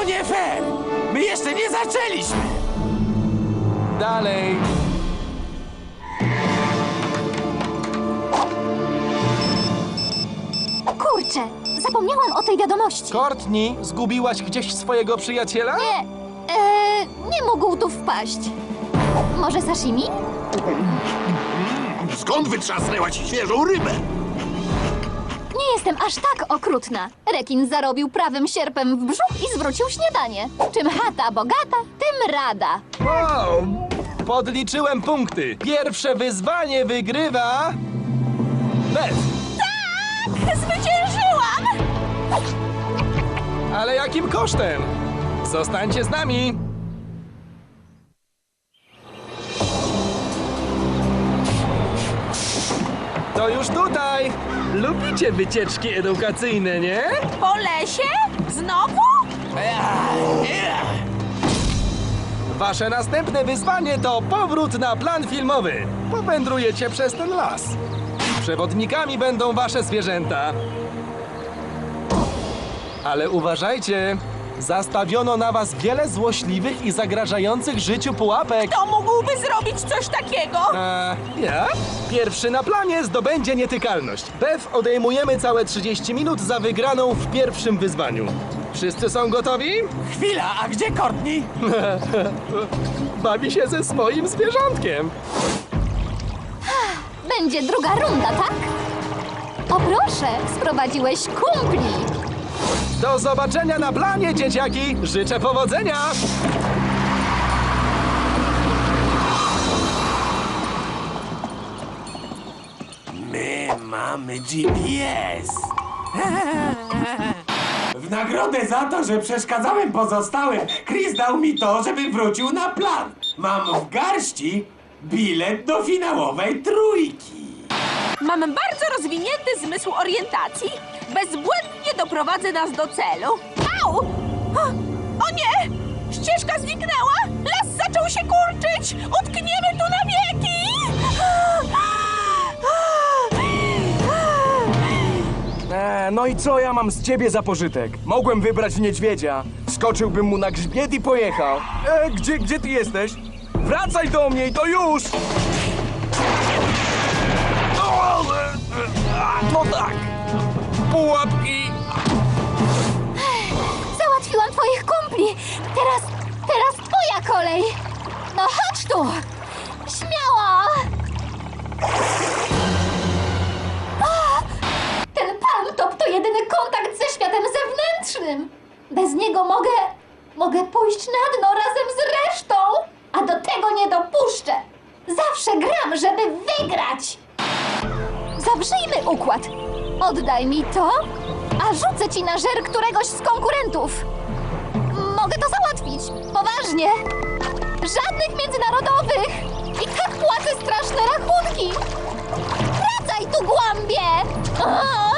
To nie fair! My jeszcze nie zaczęliśmy! Dalej. Kurczę, zapomniałam o tej wiadomości. Courtney, zgubiłaś gdzieś swojego przyjaciela? Nie, e, nie mógł tu wpaść. Może sashimi? Skąd wytrzasnęła ci świeżą rybę? Nie jestem aż tak okrutna. Rekin zarobił prawym sierpem w brzuch i zwrócił śniadanie. Czym chata bogata, tym rada. Wow! Podliczyłem punkty. Pierwsze wyzwanie wygrywa... Beth. Zwyciężyłam! Ale jakim kosztem? Zostańcie z nami. To już tutaj. Lubicie wycieczki edukacyjne, nie? Po lesie? Znowu? Wasze następne wyzwanie to powrót na plan filmowy. Powędrujecie przez ten las. Przewodnikami będą wasze zwierzęta. Ale uważajcie, zastawiono na was wiele złośliwych i zagrażających życiu pułapek. To mógłby zrobić coś takiego? A ja? Pierwszy na planie zdobędzie nietykalność. Bef odejmujemy całe 30 minut za wygraną w pierwszym wyzwaniu. Wszyscy są gotowi? Chwila, a gdzie Courtney? Bawi się ze swoim zwierzątkiem. Będzie druga runda, tak? O proszę, sprowadziłeś kumpli. Do zobaczenia na planie, dzieciaki! Życzę powodzenia! My mamy GPS. W nagrodę za to, że przeszkadzałem pozostałym, Chris dał mi to, żebym wrócił na plan. Mam w garści bilet do finałowej trójki. Mam bardzo rozwinięty zmysł orientacji. Bezbłędnie doprowadzę nas do celu. Au! O, o nie! Ścieżka zniknęła! Las zaczął się kurczyć! Utkniemy tu na wieki! E, no i co ja mam z ciebie za pożytek? Mogłem wybrać niedźwiedzia. Skoczyłbym mu na grzbiet i pojechał. E, gdzie, gdzie ty jesteś? Wracaj do mnie i to już! No tak. Pułapki. Załatwiłam twoich kumpli. Teraz, teraz twoja kolej. No chodź tu. Śmiało. O, ten palm top to jedyny kontakt ze światem zewnętrznym. Bez niego mogę, mogę pójść na dno razem z resztą. A do tego nie dopuszczę. Zawsze gram, żeby wygrać. Zawrzyjmy układ. Oddaj mi to, a rzucę ci na żer któregoś z konkurentów. Mogę to załatwić. Poważnie. Żadnych międzynarodowych. I tak płacę straszne rachunki. Wracaj tu, głąbie! Aaa!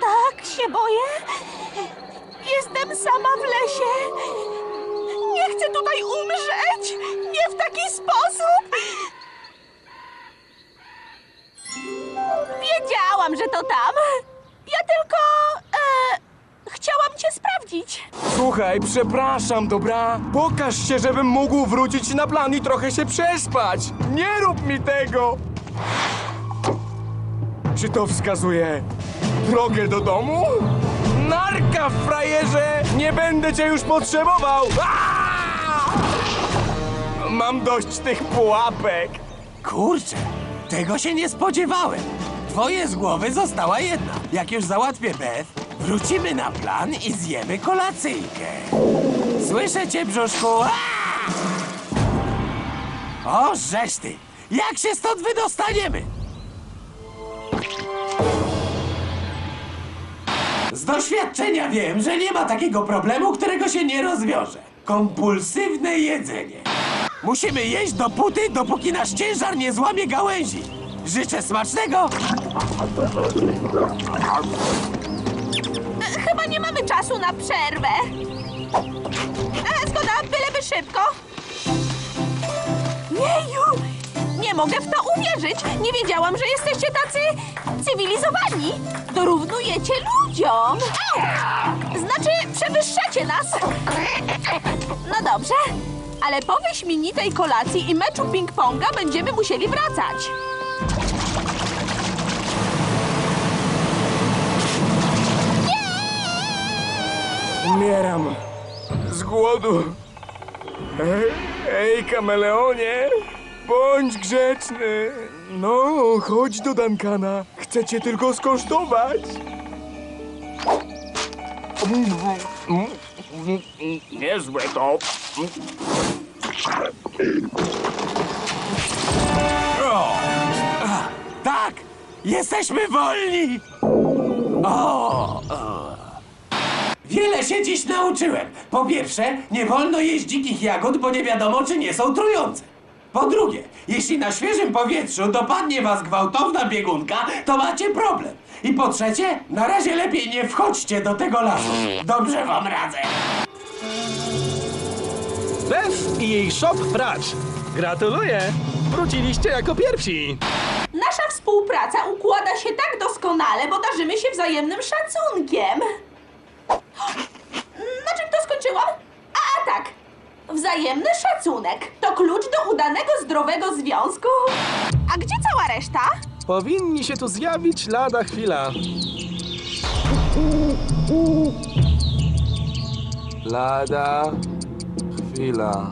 Tak się boję. Jestem sama w lesie. Nie chcę tutaj umrzeć. Nie w taki sposób. Wiedziałam, że to tam. Ja tylko. E, chciałam cię sprawdzić. Słuchaj, przepraszam, dobra? Pokaż się, żebym mógł wrócić na plan i trochę się przespać. Nie rób mi tego! Czy to wskazuje drogę do domu? Narka, frajerze! Nie będę cię już potrzebował! Aaaa! Mam dość tych pułapek. Kurczę, tego się nie spodziewałem. Twoje z głowy została jedna. Jak już załatwię Beth, wrócimy na plan i zjemy kolacyjkę. Słyszę cię, brzuszku? Aaa! O, żeś ty! Jak się stąd wydostaniemy? Z doświadczenia wiem, że nie ma takiego problemu, którego się nie rozwiąże. Kompulsywne jedzenie. Musimy jeść dopóty, dopóki nasz ciężar nie złamie gałęzi. Życzę smacznego! Chyba nie mamy czasu na przerwę. E, zgoda, byleby szybko. Mogę w to uwierzyć. Nie wiedziałam, że jesteście tacy cywilizowani. Dorównujecie ludziom. Znaczy, przewyższacie nas. No dobrze, ale po wyśmienitej kolacji i meczu ping-ponga będziemy musieli wracać. Umieram z głodu. Ej, kameleonie, bądź grzeczny. No, chodź do Dankana. Chcę cię tylko skosztować. Niezłe to. Tak! Jesteśmy wolni! O, o. Wiele się dziś nauczyłem. Po pierwsze, nie wolno jeść dzikich jagód, bo nie wiadomo, czy nie są trujące. Po drugie, jeśli na świeżym powietrzu dopadnie was gwałtowna biegunka, to macie problem. I po trzecie, na razie lepiej nie wchodźcie do tego lasu. Dobrze wam radzę. Beth i jej shop pracz. Gratuluję! Wróciliście jako pierwsi. Nasza współpraca układa się tak doskonale, bo darzymy się wzajemnym szacunkiem. Na czym to skończyłam? A tak, wzajemny szacunek to klucz do udanego, zdrowego związku. A gdzie cała reszta? Powinni się tu zjawić lada chwila. Lada chwila.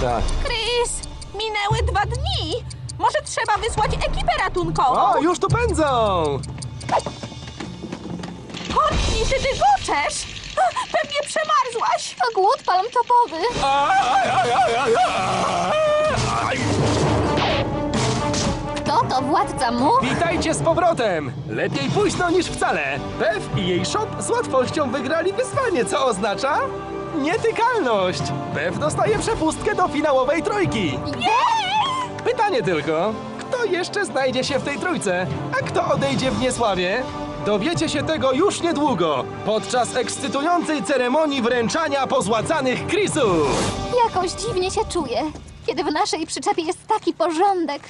Tak. Chris, minęły dwa dni. Może trzeba wysłać ekipę ratunkową? O, już tu pędzą! Courtney, ty dygoczesz! Pewnie przemarzłaś. To głód palm topowy. Kto to władca mu? Witajcie z powrotem! Lepiej późno niż wcale. Beth i jej shop z łatwością wygrali wyzwanie, co oznacza nietykalność. Beth dostaje przepustkę do finałowej trójki. Pytanie tylko, kto jeszcze znajdzie się w tej trójce, a kto odejdzie w niesławie? Dowiecie się tego już niedługo, podczas ekscytującej ceremonii wręczania pozłacanych Chrisów. Jakoś dziwnie się czuję, kiedy w naszej przyczepie jest taki porządek.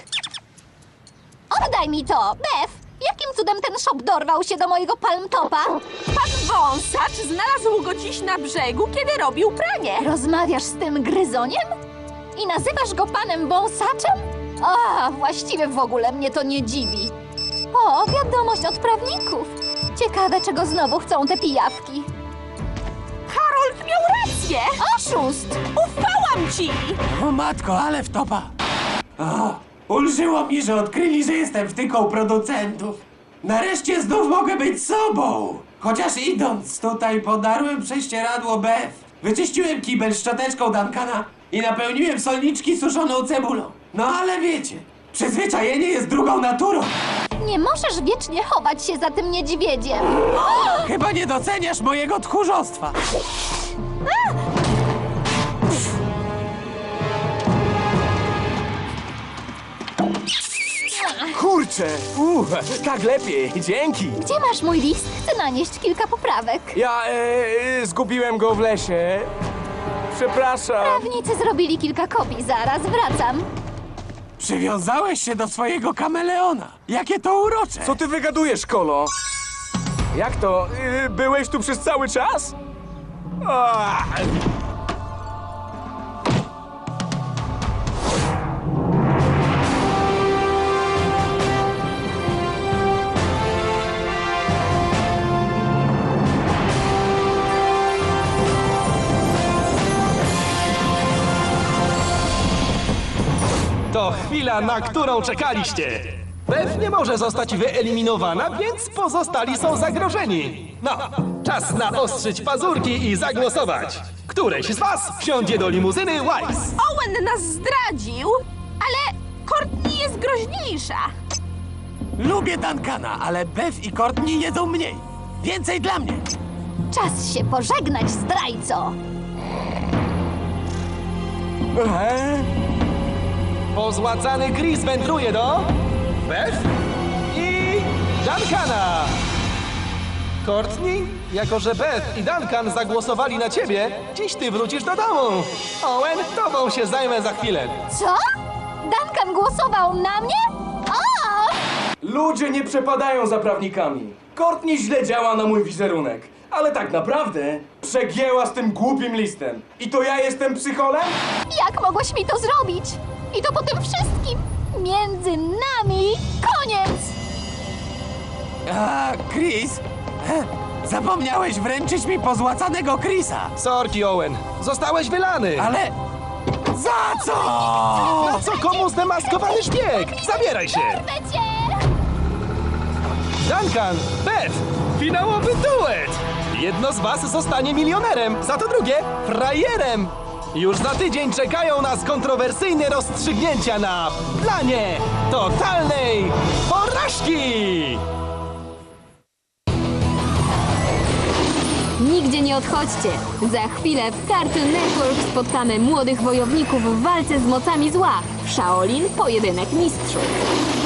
Oddaj mi to, Bef! Jakim cudem ten shop dorwał się do mojego palmtopa? Pan wąsacz znalazł go dziś na brzegu, kiedy robił pranie. Rozmawiasz z tym gryzoniem? I nazywasz go panem wąsaczem? A, właściwie w ogóle mnie to nie dziwi. O, wiadomość od prawników. Ciekawe, czego znowu chcą te pijawki. Harold miał rację! Oszust! Ufałam ci! O matko, ale wtopa. O, ulżyło mi, że odkryli, że jestem wtyką producentów. Nareszcie znów mogę być sobą. Chociaż idąc tutaj podarłem prześcieradło Bef. Wyczyściłem kibel szczoteczką Duncana i napełniłem solniczki suszoną cebulą. No ale wiecie, przyzwyczajenie jest drugą naturą. Nie możesz wiecznie chować się za tym niedźwiedziem. Chyba nie doceniasz mojego tchórzostwa. Kurczę, uff, tak lepiej, dzięki. Gdzie masz mój list? Chcę nanieść kilka poprawek. Ja e, zgubiłem go w lesie. Przepraszam. Prawnicy zrobili kilka kopii, zaraz wracam. Przywiązałeś się do swojego kameleona. Jakie to urocze. Co ty wygadujesz, Kolo? Jak to? Y, byłeś tu przez cały czas? Ah. To chwila, na którą czekaliście. Beth nie może zostać wyeliminowana, więc pozostali są zagrożeni. No, czas naostrzyć pazurki i zagłosować. Któreś z was wsiądzie do limuzyny Wise. Owen nas zdradził, ale Courtney jest groźniejsza. Lubię Duncana, ale Bev i Courtney jedzą mniej. Więcej dla mnie. Czas się pożegnać, zdrajco. E? Pozłacany Chris wędruje do... Beth i Duncana. Courtney, jako że Beth i Duncan zagłosowali na ciebie, dziś ty wrócisz do domu. Owen, tobą się zajmę za chwilę. Co? Duncan głosował na mnie? O! Ludzie nie przepadają za prawnikami. Courtney źle działa na mój wizerunek. Ale tak naprawdę przegięła z tym głupim listem. I to ja jestem psycholem? Jak mogłeś mi to zrobić? I to po tym wszystkim! Między nami koniec! A, Chris? E, Zapomniałeś wręczyć mi pozłacanego Chrisa. Sorki, Owen. Zostałeś wylany. Ale... Za co? Na co komu zdemaskowany szpieg? Zabieraj się! Duncan, Beth, finałowy duet! Jedno z was zostanie milionerem, za to drugie frajerem! Już za tydzień czekają nas kontrowersyjne rozstrzygnięcia na planie totalnej porażki! Nigdzie nie odchodźcie! Za chwilę w Cartoon Network spotkamy młodych wojowników w walce z mocami zła. Shaolin Pojedynek Mistrzów.